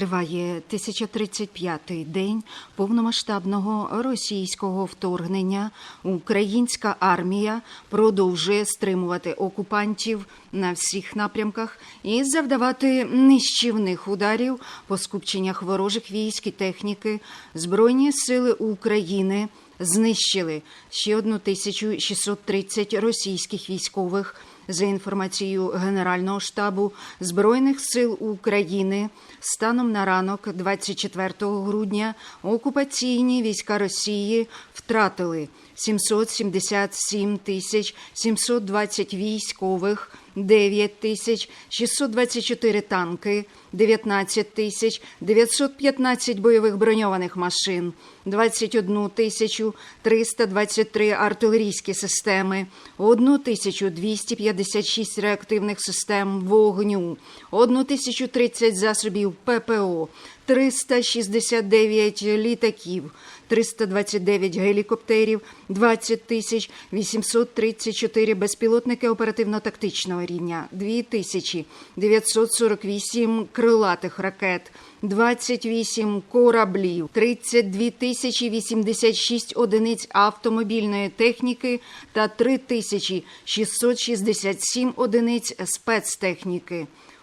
Триває 1035-й день повномасштабного російського вторгнення. Українська армія продовжує стримувати окупантів на всіх напрямках і завдавати нищівних ударів по скупченнях ворожих військ і техніки. Збройні сили України знищили ще 1630 російських військових. За інформацією Генерального штабу Збройних сил України, станом на ранок 24 грудня окупаційні війська Росії втратили 777 тисяч 720 військових, 9 тисяч 624 танки, 19 тисяч 915 бойових броньованих машин, 21 тисячу 323 артилерійські системи, 1 тисячу 256 реактивних систем вогню, 1 тисячу 30 засобів ППО, 369 літаків, 329 гелікоптерів, 20 тисяч 834 безпілотники оперативно-тактичного рівня, 2 тисячі 948 крилатих ракет, 28 кораблів, 32 тисячі 86 одиниць автомобільної техніки та 3 тисячі 667 одиниць спецтехніки.